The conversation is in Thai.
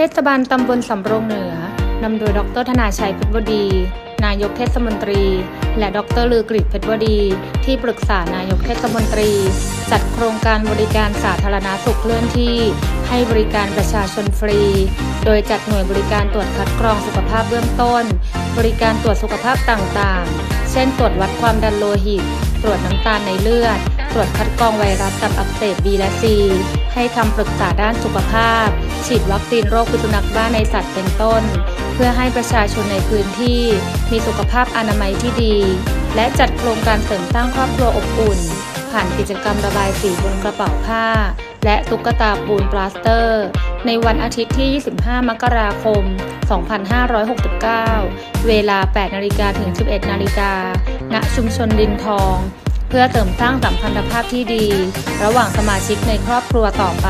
ทศบาลตำบลสำโรงเหนือนำโดยดรธนาชัยเพชรวดี นายกเทศมนตรี และดรลือกฤษเพชรวดี ที่ปรึกษานายกเทศมนตรี จัดโครงการบริการสาธารณสุขเคลื่อนที่ ให้บริการประชาชนฟรี โดยจัดหน่วยบริการตรวจคัดกรองสุขภาพเบื้องต้น บริการตรวจสุขภาพต่างๆ เช่น ตรวจวัดความดันโลหิต ตรวจน้ำตาลในเลือด ตรวจคัดกรองไวรัสตับอักเสบ B และ C ให้คำปรึกษาด้านสุขภาพ ฉีดวัคซีนโรคพิษสุนัขบ้าในสัตว์เป็นต้น เพื่อให้ประชาชนในพื้นที่มีสุขภาพอนามัยที่ดี และจัดโครงการเสริมสร้างครอบครัวอบอุ่น ผ่านกิจกรรมระบายสีบนกระเป๋าผ้า และตุ๊กตาปูนปลาสเตอร์ ในวันอาทิตย์ที่ 25 มกราคม 2569 เวลา 8 นาฬิกาถึง 11 นาฬิกาณชุมชนดินทอง เพื่อเติมสร้างสัมพันธภาพที่ดี ระหว่างสมาชิกในครอบครัวต่อไป